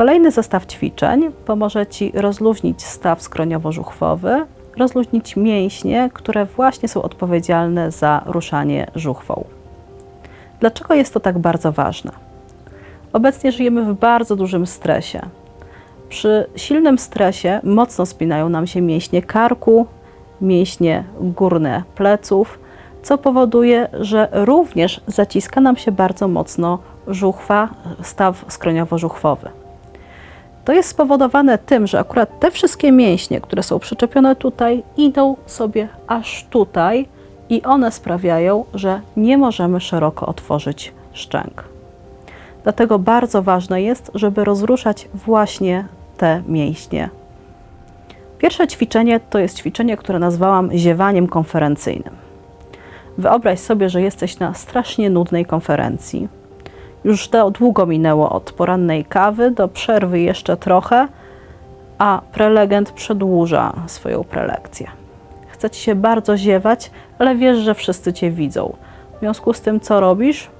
Kolejny zestaw ćwiczeń pomoże Ci rozluźnić staw skroniowo-żuchwowy, rozluźnić mięśnie, które właśnie są odpowiedzialne za ruszanie żuchwą. Dlaczego jest to tak bardzo ważne? Obecnie żyjemy w bardzo dużym stresie. Przy silnym stresie mocno spinają nam się mięśnie karku, mięśnie górne pleców, co powoduje, że również zaciska nam się bardzo mocno żuchwa, staw skroniowo-żuchwowy. To jest spowodowane tym, że akurat te wszystkie mięśnie, które są przyczepione tutaj, idą sobie aż tutaj i one sprawiają, że nie możemy szeroko otworzyć szczęk. Dlatego bardzo ważne jest, żeby rozruszać właśnie te mięśnie. Pierwsze ćwiczenie to jest ćwiczenie, które nazwałam ziewaniem konferencyjnym. Wyobraź sobie, że jesteś na strasznie nudnej konferencji. Już długo minęło od porannej kawy do przerwy jeszcze trochę, a prelegent przedłuża swoją prelekcję. Chce ci się bardzo ziewać, ale wiesz, że wszyscy cię widzą. W związku z tym, co robisz?